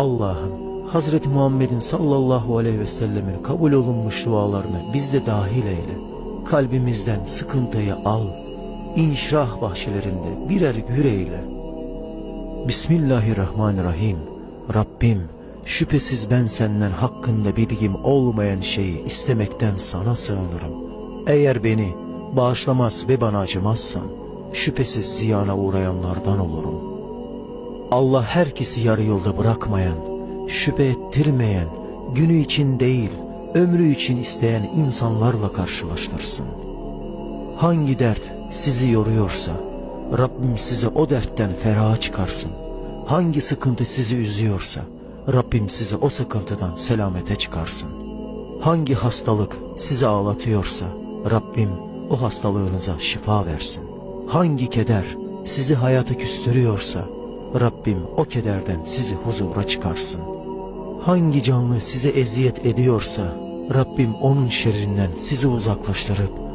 Allah'ım Hazreti Muhammed'in sallallahu aleyhi ve sellemin kabul olunmuş dualarını biz de dahil eyle. Kalbimizden sıkıntıyı al. İnşirah bahçelerinde birer gür eyle. Bismillahirrahmanirrahim. Rabbim şüphesiz ben senden hakkında bilgim olmayan şeyi istemekten sana sığınırım. Eğer beni bağışlamaz ve bana acımazsan şüphesiz ziyana uğrayanlardan olurum. Allah herkesi yarı yolda bırakmayan, şüphe ettirmeyen, günü için değil, ömrü için isteyen insanlarla karşılaştırsın. Hangi dert sizi yoruyorsa, Rabbim size o dertten feraha çıkarsın. Hangi sıkıntı sizi üzüyorsa, Rabbim size o sıkıntıdan selamete çıkarsın. Hangi hastalık sizi ağlatıyorsa, Rabbim o hastalığınıza şifa versin. Hangi keder sizi hayata küstürüyorsa, Rabbim o kederden sizi huzura çıkarsın. Hangi canlı size eziyet ediyorsa, Rabbim onun şerrinden sizi uzaklaştırıp